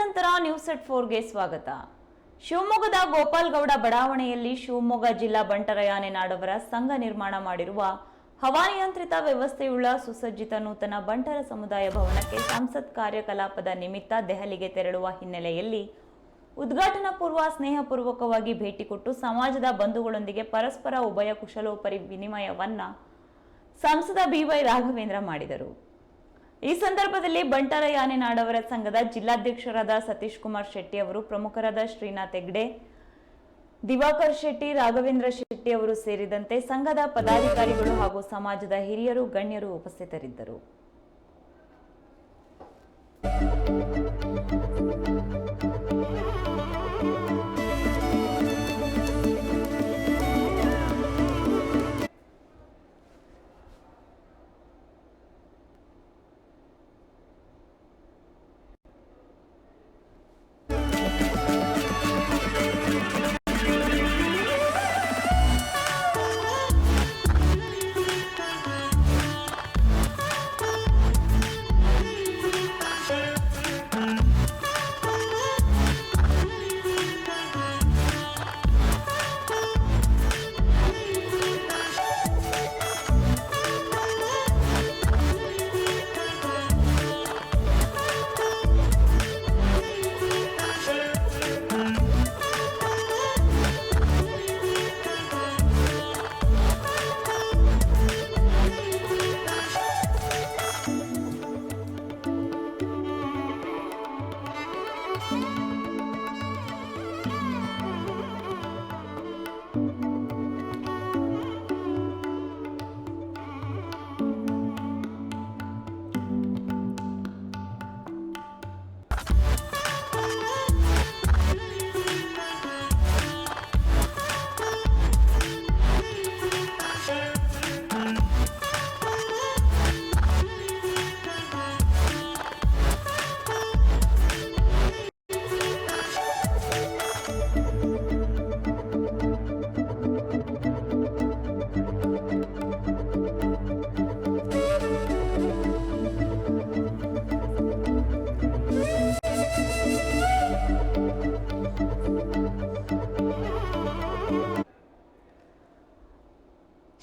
ನಂತರ ನ್ಯೂಸ್ ಎಟ್ ಫೋರ್ಗೆ ಸ್ವಾಗತ. ಶಿವಮೊಗ್ಗದ ಗೋಪಾಲ್ಗೌಡ ಬಡಾವಣೆಯಲ್ಲಿ ಶಿವಮೊಗ್ಗ ಜಿಲ್ಲಾ ಬಂಟರಯಾನೆ ನಾಡವರ ಸಂಘ ನಿರ್ಮಾಣ ಮಾಡಿರುವ ಹವಾನಿಯಂತ್ರಿತ ವ್ಯವಸ್ಥೆಯುಳ್ಳ ಸುಸಜ್ಜಿತ ನೂತನ ಬಂಟರ ಸಮುದಾಯ ಭವನಕ್ಕೆ ಸಂಸತ್ ಕಾರ್ಯಕಲಾಪದ ನಿಮಿತ್ತ ದೆಹಲಿಗೆ ತೆರಳುವ ಹಿನ್ನೆಲೆಯಲ್ಲಿ ಉದ್ಘಾಟನಾ ಪೂರ್ವ ಸ್ನೇಹಪೂರ್ವಕವಾಗಿ ಭೇಟಿ ಕೊಟ್ಟು ಸಮಾಜದ ಬಂಧುಗಳೊಂದಿಗೆ ಪರಸ್ಪರ ಉಭಯ ಕುಶಲೋಪರಿ ವಿನಿಮಯವನ್ನ ಸಂಸದ ಬಿವೈ ರಾಘವೇಂದ್ರ ಮಾಡಿದರು. ಈ ಸಂದರ್ಭದಲ್ಲಿ ಬಂಟರ ಯಾನೆ ನಾಡವರ ಸಂಘದ ಜಿಲ್ಲಾಧ್ಯಕ್ಷರಾದ ಸತೀಶ್ ಕುಮಾರ್ ಶೆಟ್ಟಿ ಅವರು, ಪ್ರಮುಖರಾದ ಶ್ರೀನಾಥ್ ಹೆಗ್ಡೆ, ದಿವಾಕರ್ ಶೆಟ್ಟಿ, ರಾಘವೇಂದ್ರ ಶೆಟ್ಟಿ ಅವರು ಸೇರಿದಂತೆ ಸಂಘದ ಪದಾಧಿಕಾರಿಗಳು ಹಾಗೂ ಸಮಾಜದ ಹಿರಿಯರು, ಗಣ್ಯರು ಉಪಸ್ಥಿತರಿದ್ದರು.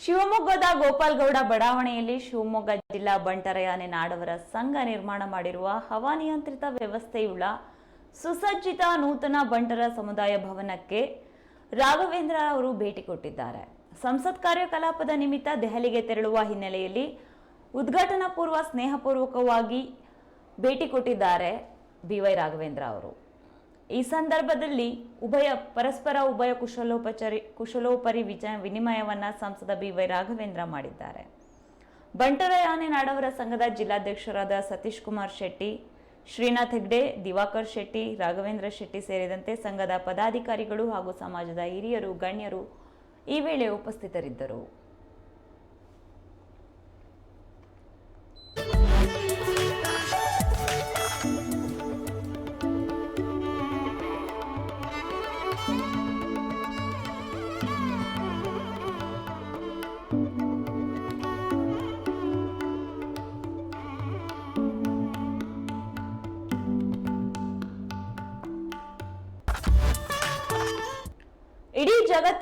ಶಿವಮೊಗ್ಗದ ಗೋಪಾಲ್ಗೌಡ ಬಡಾವಣೆಯಲ್ಲಿ ಶಿವಮೊಗ್ಗ ಜಿಲ್ಲಾ ಬಂಟರಯಾನೆ ನಾಡವರ ಸಂಘ ನಿರ್ಮಾಣ ಮಾಡಿರುವ ಹವಾನಿಯಂತ್ರಿತ ವ್ಯವಸ್ಥೆಯುಳ್ಳ ಸುಸಜ್ಜಿತ ನೂತನ ಬಂಟರ ಸಮುದಾಯ ಭವನಕ್ಕೆ ರಾಘವೇಂದ್ರ ಅವರು ಭೇಟಿ ಕೊಟ್ಟಿದ್ದಾರೆ. ಸಂಸತ್ ಕಾರ್ಯಕಲಾಪದ ನಿಮಿತ್ತ ದೆಹಲಿಗೆ ತೆರಳುವ ಹಿನ್ನೆಲೆಯಲ್ಲಿ ಉದ್ಘಾಟನಾ ಪೂರ್ವ ಸ್ನೇಹಪೂರ್ವಕವಾಗಿ ಭೇಟಿ ಕೊಟ್ಟಿದ್ದಾರೆ ಬಿ ವೈ ರಾಘವೇಂದ್ರ ಅವರು. ಈ ಸಂದರ್ಭದಲ್ಲಿ ಉಭಯ ಪರಸ್ಪರ ಉಭಯ ಕುಶಲೋಪಚಾರಿ ಕುಶಲೋಪರಿ ವಿಚ ವಿನಿಮಯವನ್ನು ಸಂಸದ ಬಿ ವೈ ರಾಘವೇಂದ್ರ ಮಾಡಿದ್ದಾರೆ. ಬಂಟರ ಯಾನೆ ನಾಡವರ ಸಂಘದ ಜಿಲ್ಲಾಧ್ಯಕ್ಷರಾದ ಸತೀಶ್ ಕುಮಾರ್ ಶೆಟ್ಟಿ, ಶ್ರೀನಾಥ್ ಹೆಗ್ಡೆ, ದಿವಾಕರ್ ಶೆಟ್ಟಿ, ರಾಘವೇಂದ್ರ ಶೆಟ್ಟಿ ಸೇರಿದಂತೆ ಸಂಘದ ಪದಾಧಿಕಾರಿಗಳು ಹಾಗೂ ಸಮಾಜದ ಹಿರಿಯರು, ಗಣ್ಯರು ಈ ವೇಳೆ ಉಪಸ್ಥಿತರಿದ್ದರು. ಇಡೀ ಜಗತ್ತಿಗೆ